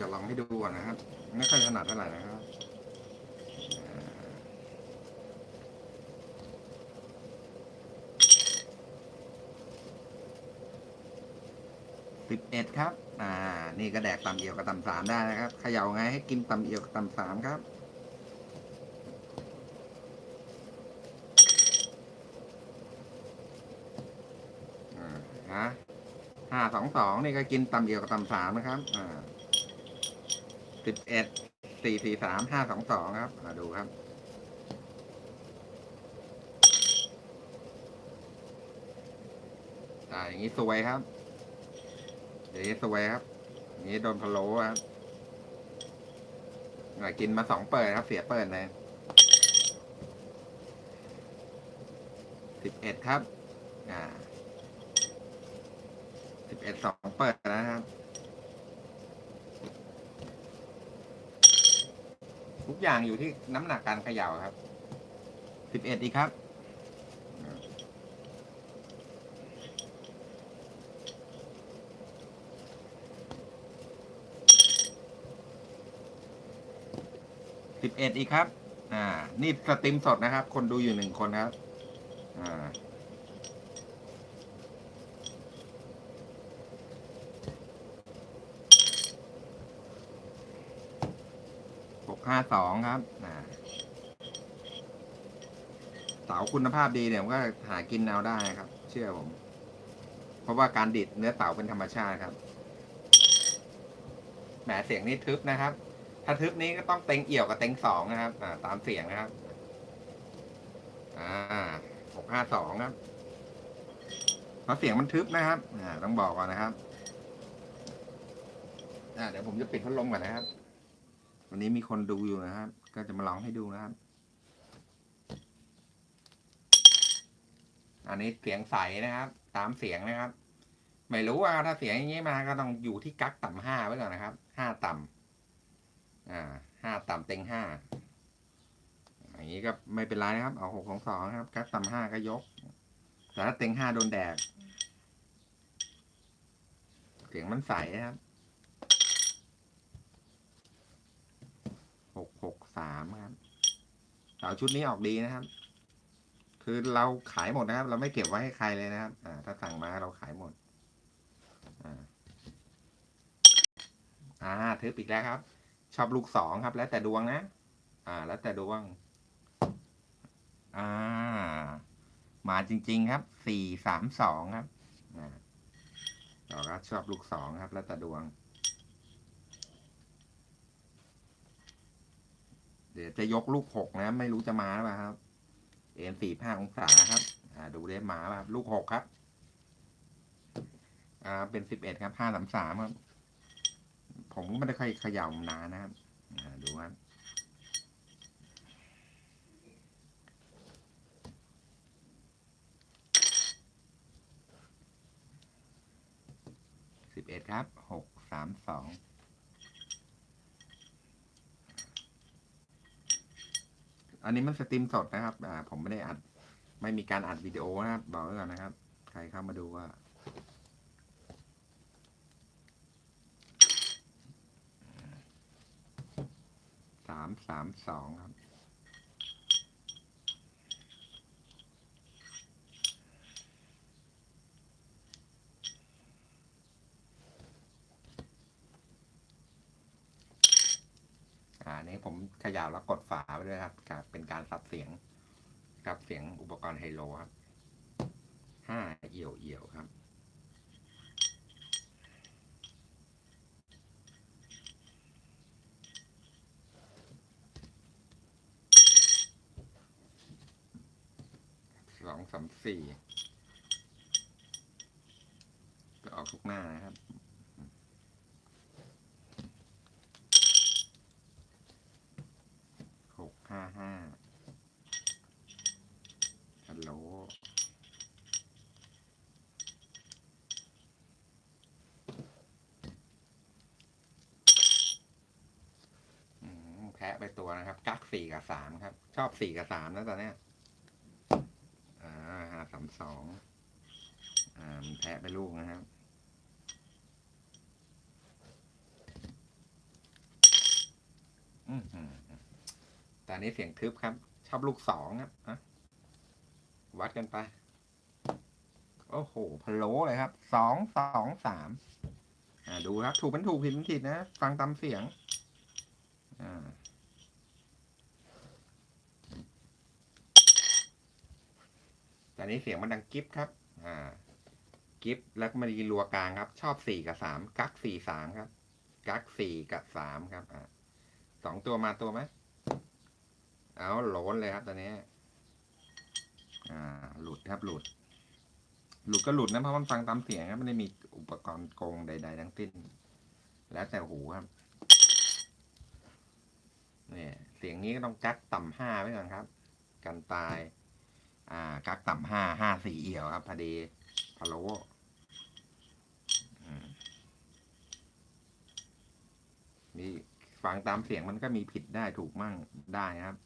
จะลองให้ดูก่อนนะครับ ไม่ค่อยถนัดเท่าไหร่นะครับสิบเอ็ดครับ อ่า นี่ก็แดกตำเอียวกับตำสามได้นะครับเขย่าไงให้กินตำเอียวกับตำสามครับอ่าฮะห้าสองสองนี่ก็กินตำเอียวกับตำสามนะครับ อ่า สิบเอ็ดสี่สี่สามห้าสองสองครับอ่าดูครับอ่าอย่างนี้สวยครับอย่างนี้สวยครับอย่างนี้โดนพะโล้ครับอ่ากินมาสองเปิดครับ เสียเปิดเลยสิบเอ็ดครับ อ่าสิบเอ็ดสองเปิดนะครับ ทุกอย่างอยู่ที่น้ำหนักการเขย่าครับสิบเอ็ดอีกครับ สิบเอ็ดอีกครับ อ่า นี่สตรีมสดนะครับ คนดูอยู่หนึ่งคนครับ อ่า ห้าสองครับอ่าเสาคุณภาพดีเนี่ยมันก็หากินเอาได้ครับ เชื่อผม เพราะว่าการดิดเนื้อเสาเป็นธรรมชาติครับแหมเสียงนี่ทึบนะครับ ถ้าทึบนี้ก็ต้องเต็งเอี่ยวกับเต็งสองนะครับ อ่า ตามเสียงนะครับ อ่าหกห้าสองครับเพราะเสียงมันทึบนะครับ อ่า ต้องบอกก่อนนะครับ อ่า เดี๋ยวผมจะปิดพัดลมก่อนนะครับ วันนี้มีคนดูอยู่นะครับ ก็จะมาลองให้ดูนะครับ อันนี้เสียงใสนะครับ ตามเสียงนะครับ ไม่รู้ว่าถ้าเสียงอย่างนี้มาก็ต้องอยู่ที่กักต่ำห้าไว้ก่อนนะครับ ห้าต่ำอ่า ห้าต่ำเต็งห้าอย่างนี้ก็ไม่เป็นไรนะครับ เอาหกของสองครับ กักต่ำห้าก็ยก แต่ถ้าเต็งห้าโดนแดด เสียงมันใสนะครับ หกหกสามครับเสาชุดนี้ออกดีนะครับ คือเราขายหมดนะครับ เราไม่เก็บไว้ให้ใครเลยนะครับ อ่า ถ้าสั่งมาเราขายหมด อ่าอ่าทึบอีกแล้วครับ ชอบลูกสองครับ แล้วแต่ดวงนะ อ่า แล้วแต่ดวง อ่า มาจริง ๆ ครับ สี่สามสองครับ อ่าเราก็ชอบลูกสองครับ แล้วแต่ดวง เดี๋ยวจะยกลูกหกนะ ไม่รู้จะมาหรือเปล่าครับ เอ็นสี่ห้าองศาครับ อ่า ดูได้มาปะครับลูกหกครับ อ่า เป็นสิบเอ็ดครับห้าสามสามครับ ผมก็ไม่ได้ค่อยเขย่านานนะครับ อ่า ดูครับสิบเอ็ดครับหกสามสอง อันนี้มันสตรีมสดนะครับ อ่า ผมไม่ได้อัด ไม่มีการอัดวิดีโอนะครับ บอกไว้ก่อนนะครับ ใครเข้ามาดูว่า สามสามสองครับ อ่าอันนี้ผมขย่าแล้วกดฝาไปด้วยครับครับ เป็นการซับเสียงครับเสียงอุปกรณ์ไฮโลครับห้าเอี่ยวเอี่ยวครับสองสามสี่ก็ออกทุกหน้านะครับ หก ห้าฮัลโหลแพ้ไปตัวนะครับ กักสี่กับสามครับ ชอบสี่กับสามนะตอนเนี้ยอ่าห้าสามสองอ่ามันแพ้ไปลูกนะครับอื้อหือ แต่อันนี้เสียงทึบครับ ชอบลูกสองครับอะวัดกันไป โอ้โหพะโล้เลยครับ สองสองสาม อ่าดูครับ ถูกเป็นถูกผิดเป็นผิดนะ ฟังตามเสียง อ่าแต่อันนี้เสียงมันดังกิฟครับ อ่า กิฟแล้วก็มาดีรัวกลางครับ ชอบสี่กับสามกักสี่สามครับ กักสี่กับสามครับ อ่าสองตัวมาตัวไหม เอาหลนเลยครับตอนนี้ อ่า หลุดครับหลุด หลุดก็หลุดนะเพราะมันฟังตามเสียงครับไม่ได้มีอุปกรณ์โกงใด ๆ ทั้งสิ้น แล้วแต่หูครับเนี่ยเสียงนี้ก็ต้องกักต่ำห้าไว้ก่อนครับ กันตาย อ่า กักต่ำห้าห้าสี่เอี่ยวครับพอดีพะโล้อืมมีฟังตามเสียงมันก็มีผิดได้ถูกมั่งได้ครับ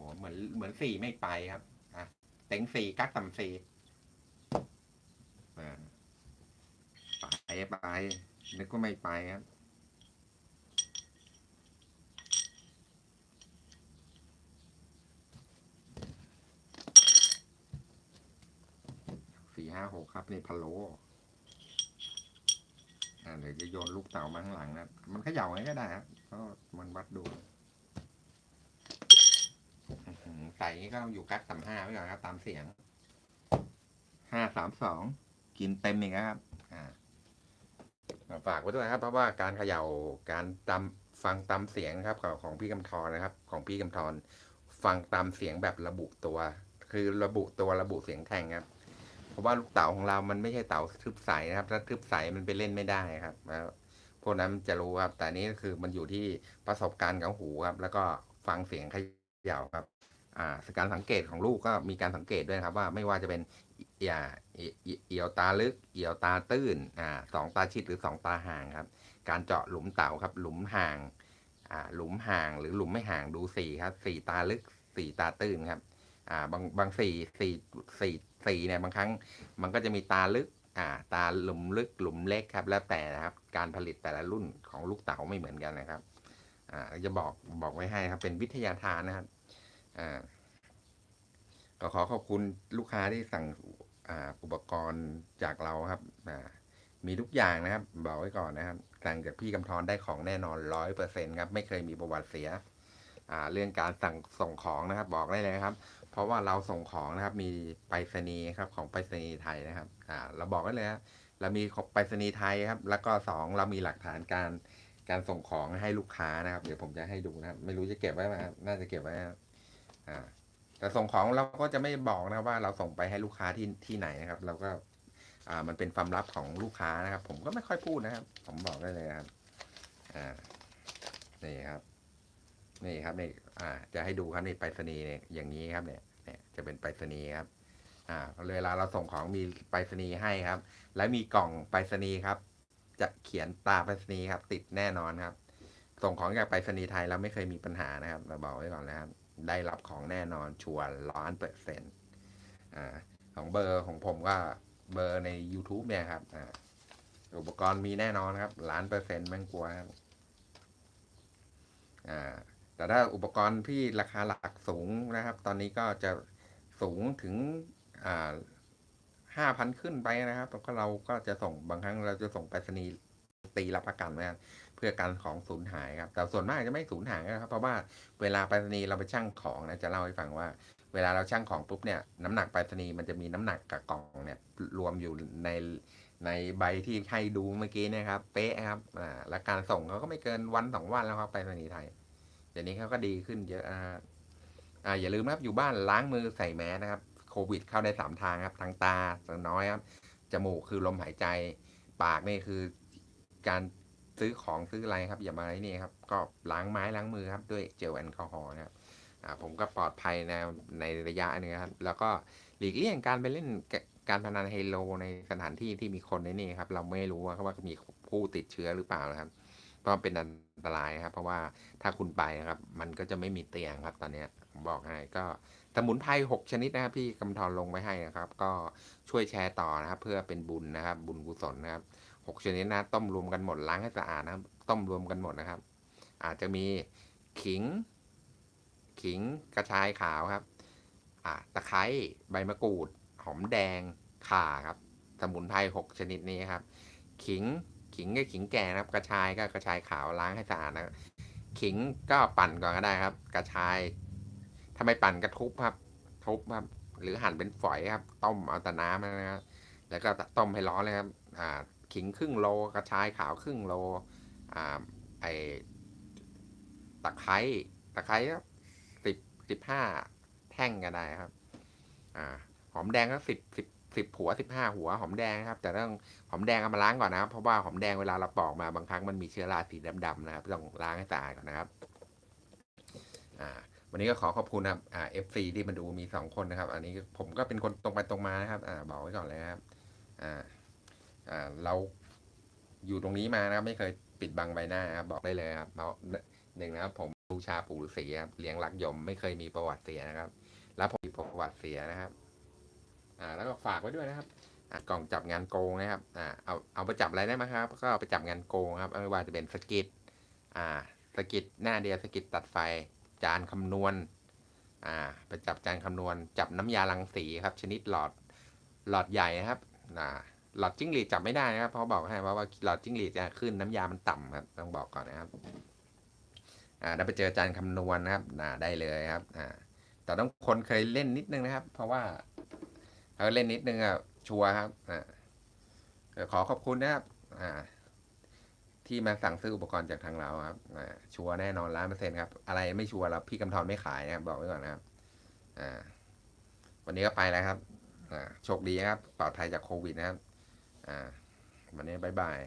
อ้โหเหมือนเหมือนสี่ไม่ไปครับอะเต็งสี่กักต่ำสี่ไปไปนึกว่าไม่ไปครับสี่ห้าหกครับนี่พะโลอ่าเดี๋ยวจะโยนลูกเต๋ามาข้างหลังนะ มันเขย่าไงก็ได้ครับก็มันวัดดูอื้อหือ ใส่ย่างนี้ก็ต้องอยู่กักต่ำห้าไว้ก่อนครับตามเสียงห้าสามสองกินเต็มอีกครับ อ่าฝากไว้ด้วยครับ เพราะว่าการเขย่าการตามฟังตามเสียงครับของของพี่กำธรนะครับ ของพี่กำธรฟังตามเสียงแบบระบุตัว คือระบุตัวระบุเสียงแข่งครับ เพราะว่าลูกเต๋าของเรามันไม่ใช่เต๋าทึบใสนะครับ ถ้าทึบใสมันไปเล่นไม่ได้ครับแล้วพวกนั้นจะรู้ครับ แต่นี้คือมันอยู่ที่ประสบการณ์ของหูครับ แล้วก็ฟังเสียงเขย่าครับ อ่าการสังเกตของลูกก็มีการสังเกตด้วยครับว่าไม่ว่าจะเป็นอย่าเอีเอีเอียวตาลึกเอียวตาตื้นอ่าสองตาชิดหรือสองตาห่างครับ การเจาะหลุมเต่าครับ หลุมห่างอ่าหลุมห่างหรือหลุมไม่ห่างดูสี่ครับสี่ตาลึกสี่ตาตื้นครับอ่าบางบางสี่สี่สี่สี่เนี่ยบางครั้งมันก็จะมีตาลึกอ่าตาหลุมลึกหลุมเล็กครับ แล้วแต่นะครับ การผลิตแต่ละรุ่นของลูกเต๋าไม่เหมือนกันนะครับอ่าจะบอกบอกไว้ให้ครับเป็นวิทยาทานนะครับ อ่าก็ขอขอบคุณลูกค้าที่สั่งอ,อุปกรณ์จากเราครับมีทุกอย่างนะครับ บอกไว้ก่อนนะครับสั่งจากพี่กำธรได้ของแน่นอนร้อยเปอร์เซ็นครับ ไม่เคยมีประวัติเสียเรื่องการสั่งส่งของนะครับ บอกได้เลยนะครับ เพราะว่าเราส่งของนะครับ มีไปรษณีย์ครับ ของไปรษณีย์ไทยนะครับเราบอกได้เลยครับเรามีของไปรษณีย์ไทยครับ แล้วก็สองเรามีหลักฐานการการส่งของให้ลูกค้านะครับ เดี๋ยวผมจะให้ดูนะครับ ไม่รู้จะเก็บไว้ไหมครับน่าจะเก็บไว้ครับ อ่า แต่ส่งของเราก็จะไม่บอกนะว่าเราส่งไปให้ลูกค้าที่ที่ไหนนะครับ เราก็ อ่า มันเป็นความลับของลูกค้านะครับ ผมก็ไม่ค่อยพูดนะครับ ผมบอกได้เลยครับ อ่า นี่ครับนี่ครับนี่อ่า จะให้ดูครับนี่ไปรษณีย์เนี่ยอย่างนี้ครับเนี่ยเนี่ยจะเป็นไปรษณีย์ครับ อ่าเวลาเราส่งของมีไปรษณีย์ให้ครับ และมีกล่องไปรษณีย์ครับ จะเขียนตราไปรษณีย์ครับ ติดแน่นอนครับ ส่งของจากไปรษณีย์ไทยเราไม่เคยมีปัญหานะครับเราบอกไว้ก่อนนะครับ ได้รับของแน่นอนชัวร์ล้านเปอร์เซ็นต์อ่าของเบอร์ของผมก็เบอร์ใน YouTube เนี่ยครับอ่าอุปกรณ์มีแน่นอนครับล้านเปอร์เซ็นต์ไม่กลัวครับอ่าแต่ถ้าอุปกรณ์ที่ราคาหลักสูงนะครับ ตอนนี้ก็จะสูงถึงอ่าห้าพันขึ้นไปนะครับแล้วก็เราก็จะส่งบางครั้งเราจะส่งไปรษณีย์ตีรับประกันนะครับ พื่อการของสูญหายครับแต่ส่วนมากจะไม่สูญหายนะครับ เพราะว่าเวลาไปรษณีย์เราไปชั่งของนะจะเล่าให้ฟังว่า เวลาเราชั่งของปุ๊บเนี่ยน้ำหนักไปรษณีย์มันจะมีน้ำหนักกับกล่องเนี่ยรวมอยู่ในในใบที่ให้ดูเมื่อกี้เนะครับเป๊ะครับอ่าและการส่งเขาก็ไม่เกินวันสองวันแล้วครับไปรษณีย์ไทยเดี๋ยวนี้เขาก็ดีขึ้นเยอะอ่าอย่าลืมนะครับอยู่บ้านล้างมือใส่แมสนะครับโควิดเข้าได้สามทางครับทางตาทางน้อยครับจมูกคือลมหายใจ ปากนี่คือการ ซื้อของซื้ออะไรครับ อย่ามาไอ้นี่ครับ ก็ล้างไม้ล้างมือครับ ด้วยเจลแอลกอฮอล์นะครับผมก็ปลอดภัยในในระยะหนึงครับ แล้วก็หลีกเลี่ยงการไปเล่นการพนันไฮโลในสถานที่ที่มีคนในนี่ครับ เราไม่รู้ว่าว่ามีผู้ติดเชื้อหรือเปล่านะครับเพราะมันเป็นอันตรายครับ เพราะว่าถ้าคุณไปนะครับ มันก็จะไม่มีเตียงครับ ตอนนี้ผมบอกให้ก็สมุนไพรหกชนิดนะครับพี่กำธรลงไว้ให้นะครับ ก็ช่วยแชร์ต่อนะครับ เพื่อเป็นบุญนะครับ บุญกุศลนะครับ กชนิดนะต้มรวมกันหมดล้างให้สะอาดนะครับต้มรวมกันหมดนะครับ อาจจะมีขิง ขิงกระชายขาวครับอ่าตะไคร้ใบมะกรูด หอมแดงข่าครับ สมุนไพรหกชนิดนี้ครับ ขิงขิงก็ขิงแก่นะครับ กระชายก็กระชายขาวล้างให้สะอาดนะขิงก็ปั่นก่อนก็ได้ครับ กระชายถ้าไมปั่นก็ทุบครับ ทุบครับ หรือหั่นเป็นฝอยครับ ต้มเอาแต่น้ำนะครับแล้วก็ต้มให้ร้อนเลยครับ อ่า ขิงครึ่งโลกระชายขาวครึ่งโลอ่าไอตะไคร้ตะไคร้สิบสิบห้าแท่งก็ได้ครับ อ่า หอมแดงก็สิบสิบสิบหัวสิบห้าหัวหอมแดงครับ แต่ต้องหอมแดงเอามาล้างก่อนนะครับ เพราะว่าหอมแดงเวลาเราปอกมาบางครั้งมันมีเชื้อราสีดำๆนะครับต้องล้างให้สะอาดก่อนนะครับ อ่า วันนี้ก็ขอขอบคุณนะครับอ่า FC ที่มาดูมีสองคนนะครับ อันนี้ผมก็เป็นคนตรงไปตรงมานะครับ อ่า บอกไว้ก่อนเลยครับ อ่า อ่าเราอยู่ตรงนี้มานะครับไม่เคยปิดบังใบหน้าครับบอกได้เลยครับเพราะหนึ่งนะครับ ผมบูชาปู่ฤาษีครับเลี้ยงรักยมไม่เคยมีประวัติเสียนะครับ แล้วผมมีประวัติเสียนะครับ อ่า แล้วก็ฝากไว้ด้วยนะครับอ่ากล่องจับงานโกงนะครับอ่าเอาเอาไปจับอะไรได้ไหมครับ ก็เอาไปจับงานโกงครับไม่ว่าจะเป็นสกิดอ่าสกิดหน้าเดียวสกิดตัดไฟ จานคำนวณ อ่า ไปจับจานคำนวณ จับน้ำยาลังสีครับ ชนิดหลอดหลอดใหญ่นะครับอ่า หลอดจิ้งหรีดจับไม่ได้นะครับเพราะบอกให้ว่าว่าหลอดจิ้งหรีดจะขึ้นน้ำยามันต่ำครับต้องบอกก่อนนะครับอ่าได้ไปเจออาจานคำนวณนะครับอ่าได้เลยครับอ่าแต่ต้องคนเคยเล่นนิดนึงนะครับ เพราะว่าเขาเล่นนิดนึงอะชัวร์ครับอ่าขอขอบคุณนะครับอ่าที่มาสั่งซื้ออุปกรณ์จากทางเราครับอ่าชัวร์แน่นอนล้านเปอร์เซ็นต์ครับอะไรไม่ชัวร์แล้วพี่กำธรไม่ขายนะครับบอกไว้ก่อนนะครับอ่าวันนี้ก็ไปแล้วครับอ่าโชคดีนะครับปลอดภัยจากโควิดนะครับ อ่าวันนี้บายบาย